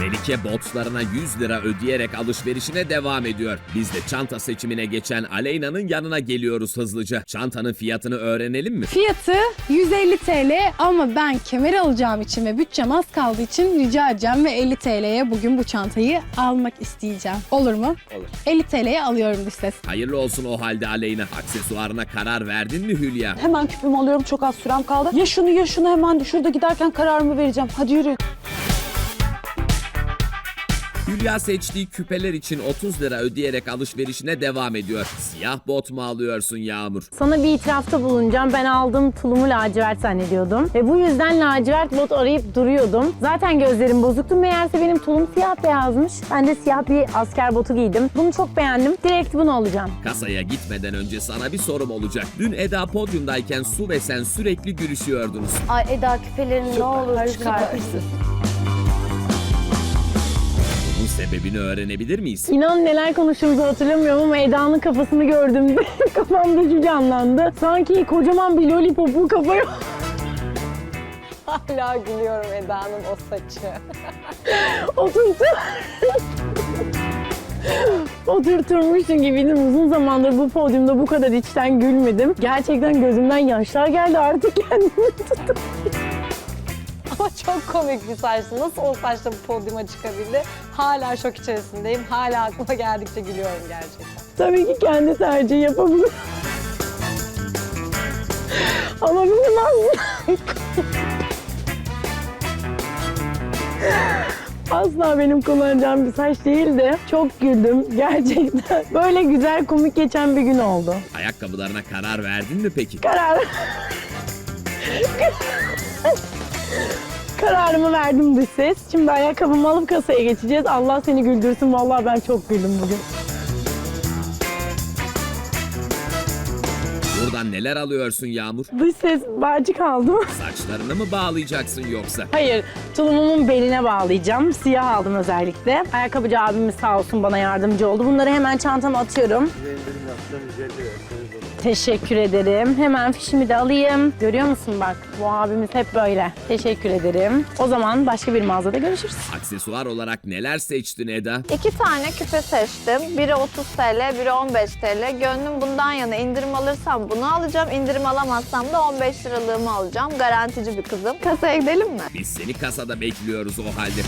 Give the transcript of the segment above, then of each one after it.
Melike botlarına 100 lira ödeyerek alışverişine devam ediyor. Biz de çanta seçimine geçen Aleyna'nın yanına geliyoruz hızlıca. Çantanın fiyatını öğrenelim mi? Fiyatı 150 TL ama ben kemer alacağım için ve bütçem az kaldığı için rica edeceğim ve 50 TL'ye bugün bu çantayı almak isteyeceğim. Olur mu? Olur. 50 TL'ye alıyorum ses. Hayırlı olsun o halde Aleyna. Aksesuarına karar verdin mi Hülya? Hemen küpümü alıyorum çok az sürem kaldı. Ya şunu ya şunu hemen şurada giderken kararımı vereceğim. Hadi yürü. Hülya seçtiği küpeler için 30 lira ödeyerek alışverişine devam ediyor. Siyah bot mu alıyorsun Yağmur? Sana bir itirafta bulunacağım. Ben aldığım tulumu lacivert zannediyordum. Ve bu yüzden lacivert bot arayıp duruyordum. Zaten gözlerim bozuktu. Meğerse benim tulum siyah beyazmış. Ben de siyah bir asker botu giydim. Bunu çok beğendim. Direkt bunu alacağım. Kasaya gitmeden önce sana bir sorum olacak. Dün Eda podyumdayken Su ve sen sürekli gülüşüyordunuz. Ay Eda küpelerini ne olur çıkar. Sebebini öğrenebilir miyiz? İnan neler konuştuğumuzu hatırlamıyorum ama Eda'nın kafasını gördüğümde kafamda şu canlandı. Sanki kocaman bir lollipopu kafaya... Hala gülüyorum Eda'nın o saçı. Oturtu. Oturturmuşsun gibiydim. Uzun zamandır bu podyumda bu kadar içten gülmedim. Gerçekten gözümden yaşlar geldi artık kendimi tuttum. Ama çok komik bir saçtı. Nasıl o saçla bu podyuma çıkabildi? Hala şok içerisindeyim. Hala aklıma geldikçe gülüyorum gerçekten. Tabii ki kendi tercih yapabilir. Ama benim asla... Asla benim kullanacağım bir saç değildi. Çok güldüm gerçekten. Böyle güzel komik geçen bir gün oldu. Ayakkabılarına karar verdin mi peki? Karar... Kararımı verdim dış ses. Şimdi ayakkabımı alıp kasaya geçeceğiz. Allah seni güldürsün. Vallahi ben çok güldüm bugün. Buradan neler alıyorsun Yağmur? Dış ses bağcık aldım. Saçlarını mı bağlayacaksın yoksa? Hayır, tulumumun beline bağlayacağım. Siyah aldım özellikle. Ayakkabıcı abimiz sağ olsun bana yardımcı oldu. Bunları hemen çantama atıyorum. Teşekkür ederim. Hemen fişimi de alayım. Görüyor musun bak bu abimiz hep böyle. Teşekkür ederim. O zaman başka bir mağazada görüşürüz. Aksesuar olarak neler seçtin Eda? İki tane küpe seçtim. Biri 30 TL, biri 15 TL. Gönlüm bundan yana indirim alırsam bunu alacağım. İndirim alamazsam da 15 liralığımı alacağım. Garantici bir kızım. Kasaya gidelim mi? Biz seni kasada bekliyoruz o halde.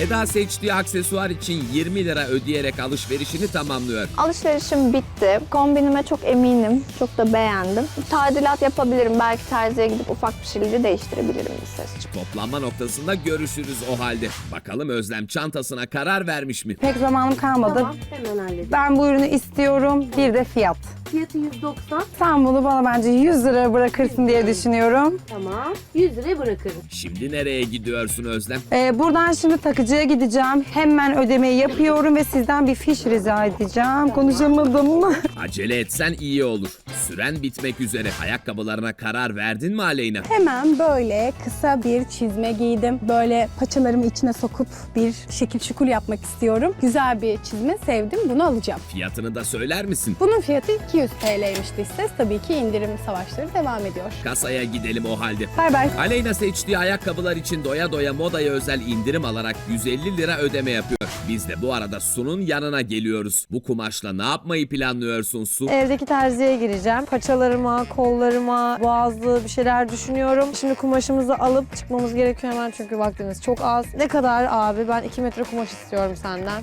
Eda seçtiği aksesuar için 20 lira ödeyerek alışverişini tamamlıyor. Alışverişim bitti. Kombinime çok eminim. Çok da beğendim. Tadilat yapabilirim. Belki terziye gidip ufak bir şeyleri değiştirebilirim sesçim. Toplanma noktasında görüşürüz o halde. Bakalım Özlem çantasına karar vermiş mi? Pek zamanım kalmadı. Hemen halledelim. Ben bu ürünü istiyorum. Bir de fiyat. Fiyatı 190. Sen bunu bana bence 100 lira bırakırsın diye düşünüyorum. Tamam. 100 liraya bırakırım. Şimdi nereye gidiyorsun Özlem? Ee, buradan şimdi takıcıya gideceğim. Hemen ödemeyi yapıyorum ve sizden bir fiş rica edeceğim. Konuşamadım mı? Acele etsen iyi olur. Süren bitmek üzere. Ayakkabılarına karar verdin mi Aleyna? Hemen böyle kısa bir çizme giydim. Böyle paçalarımı içine sokup bir şekil şukul yapmak istiyorum. Güzel bir çizme sevdim. Bunu alacağım. Fiyatını da söyler misin? Bunun fiyatı 200 TL'ymiş dış ses. Tabii ki indirim savaşları devam ediyor. Kasaya gidelim o halde. Bay bay. Aleyna seçtiği ayakkabılar için doya doya modaya özel indirim alarak 150 lira ödeme yapıyor. Biz de bu arada Su'nun yanına geliyoruz. Bu kumaşla ne yapmayı planlıyorsun Su? Evdeki terziye gireceğim. Paçalarıma, kollarıma, boğazlı bir şeyler düşünüyorum. Şimdi kumaşımızı alıp çıkmamız gerekiyor hemen çünkü vaktimiz çok az. Ne kadar abi? Ben 2 metre kumaş istiyorum senden.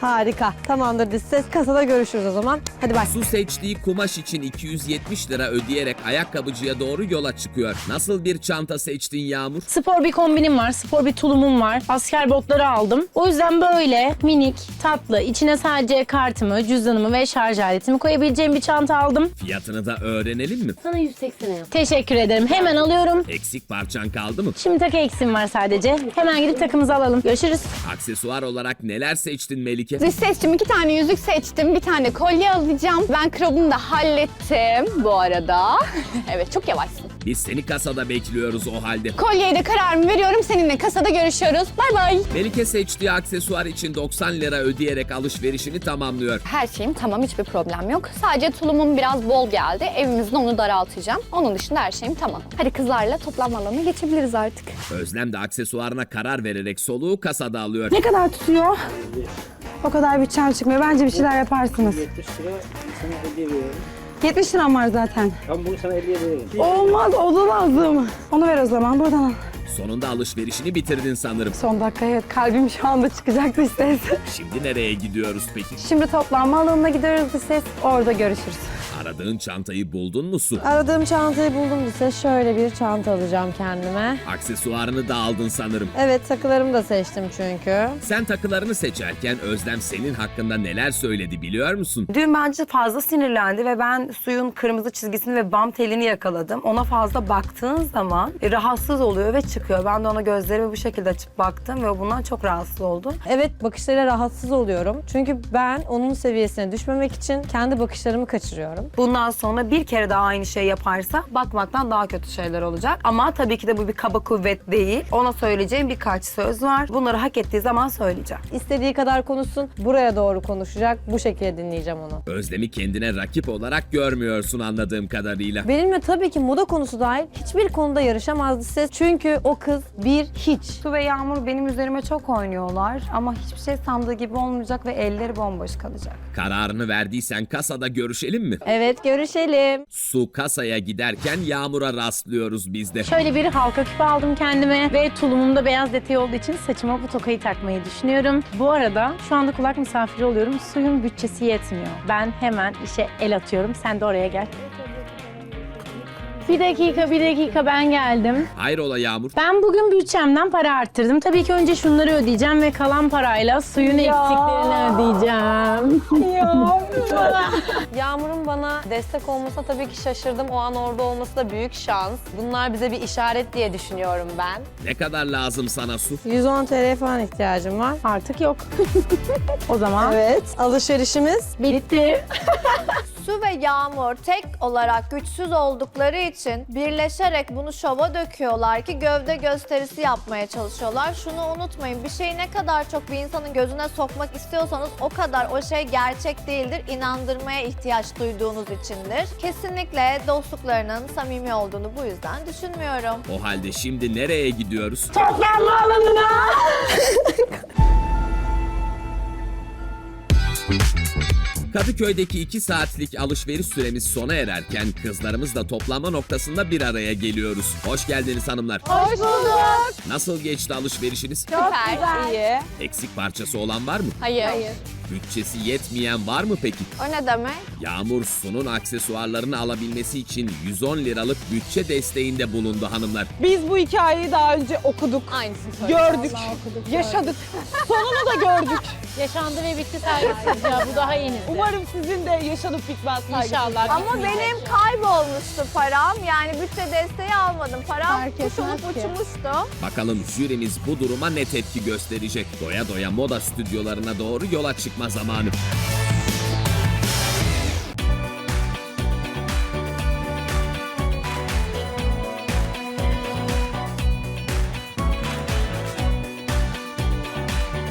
Harika. Tamamdır diz ses. Kasada görüşürüz o zaman. Hadi bay. Su seçtiği kumaş için 270 lira ödeyerek ayakkabıcıya doğru yola çıkıyor. Nasıl bir çanta seçtin Yağmur? Spor bir kombinim var, spor bir tulumum var. Asker botları aldım. O yüzden böyle minik, tatlı, içine sadece kartımı, cüzdanımı ve şarj aletimi koyabileceğim bir çanta aldım. Fiyatını da öğrenelim mi? Sana 180'e yap. Teşekkür ederim. Hemen alıyorum. Eksik parçan kaldı mı? Şimdi takı eksim var sadece. Hemen gidip takımızı alalım. Görüşürüz. Aksesuar olarak neler seçtin Melike? Dış sesçim iki tane yüzük seçtim. Bir tane kolye alacağım. Ben krabımı da hallettim bu arada. evet çok yavaşsın. Biz seni kasada bekliyoruz o halde. Kolyeye de kararımı veriyorum. Seninle kasada görüşüyoruz. Bay bay. Melike seçtiği aksesuar için 90 lira ödeyerek alışverişini tamamlıyor. Her şeyim tamam hiçbir problem yok. Sadece tulumum biraz bol geldi. Evimizde onu daraltacağım. Onun dışında her şeyim tamam. Hadi kızlarla toplanma alanına geçebiliriz artık. Özlem de aksesuarına karar vererek soluğu kasada alıyor. Ne kadar tutuyor? O kadar bütçem çıkmıyor. Bence bir şeyler yaparsınız. 70 lira sana hediye veriyorum. 70 liram var zaten. Ben bunu sana hediye veririm. Olmaz, o da lazım. Onu ver o zaman, buradan al. Sonunda alışverişini bitirdin sanırım. Son dakika evet, kalbim şu anda çıkacaktı ses. Şimdi nereye gidiyoruz peki? Şimdi toplanma alanına gidiyoruz ses. Orada görüşürüz. Aradığın çantayı buldun mu Su? Aradığım çantayı buldum size. Şöyle bir çanta alacağım kendime. Aksesuarını da aldın sanırım. Evet takılarımı da seçtim çünkü. Sen takılarını seçerken Özlem senin hakkında neler söyledi biliyor musun? Dün bence fazla sinirlendi ve ben suyun kırmızı çizgisini ve bam telini yakaladım. Ona fazla baktığın zaman e, rahatsız oluyor ve çıkıyor. Ben de ona gözlerimi bu şekilde açıp baktım ve bundan çok rahatsız oldum. Evet bakışlarıyla rahatsız oluyorum. Çünkü ben onun seviyesine düşmemek için kendi bakışlarımı kaçırıyorum. Bundan sonra bir kere daha aynı şey yaparsa bakmaktan daha kötü şeyler olacak. Ama tabii ki de bu bir kaba kuvvet değil. Ona söyleyeceğim birkaç söz var. Bunları hak ettiği zaman söyleyeceğim. İstediği kadar konuşsun, buraya doğru konuşacak. Bu şekilde dinleyeceğim onu. Özlem'i kendine rakip olarak görmüyorsun anladığım kadarıyla. Benimle tabii ki moda konusu dahil hiçbir konuda yarışamazdı ses. Çünkü o kız bir hiç. Su ve Yağmur benim üzerime çok oynuyorlar ama hiçbir şey sandığı gibi olmayacak ve elleri bomboş kalacak. Kararını verdiysen kasada görüşelim mi? Evet görüşelim. Su kasaya giderken Yağmur'a rastlıyoruz biz de. Şöyle bir halka küpe aldım kendime ve tulumumda beyaz detay olduğu için saçıma bu tokayı takmayı düşünüyorum. Bu arada şu anda kulak misafiri oluyorum. Suyun bütçesi yetmiyor. Ben hemen işe el atıyorum. Sen de oraya gel. Bir dakika, bir dakika ben geldim. Hayrola Yağmur? Ben bugün bütçemden para arttırdım. Tabii ki önce şunları ödeyeceğim ve kalan parayla suyun eksiklerini ödeyeceğim. Yağmur'un bana destek olmasına tabii ki şaşırdım. O an orada olması da büyük şans. Bunlar bize bir işaret diye düşünüyorum ben. Ne kadar lazım sana Su? 110 TL falan ihtiyacım var. Artık yok. o zaman Evet. Alışverişimiz bitti. Su ve Yağmur tek olarak güçsüz oldukları için birleşerek bunu şova döküyorlar ki gövde gösterisi yapmaya çalışıyorlar. Şunu unutmayın bir şeyi ne kadar çok bir insanın gözüne sokmak istiyorsanız o kadar o şey gerçek değildir. İnandırmaya ihtiyaç duyduğunuz içindir. Kesinlikle dostluklarının samimi olduğunu bu yüzden düşünmüyorum. O halde şimdi nereye gidiyoruz? Kadıköy'deki 2 saatlik alışveriş süremiz sona ererken kızlarımızla toplanma noktasında bir araya geliyoruz. Hoş geldiniz hanımlar. Hoş bulduk. Nasıl geçti alışverişiniz? Süper. iyi. Eksik parçası olan var mı? Hayır. Bütçesi yetmeyen var mı peki? O ne demek? Yağmur Su'nun aksesuarlarını alabilmesi için 110 liralık bütçe desteğinde bulundu hanımlar. Biz bu hikayeyi daha önce okuduk, Aynısını gördük, yaşadık. Sonunu da gördük. Yaşandı ve bitti saygısız ya. Bu daha yeni. Umarım sizin de yaşanıp bitmez saygısızlık. İnşallah. Ama benim kaybolmuştu param. Yani bütçe desteği almadım. Param Fark kuş olup etmez ki. uçmuştu. Bakalım jürimiz bu duruma ne tepki gösterecek? Doya doya moda stüdyolarına doğru yola massa.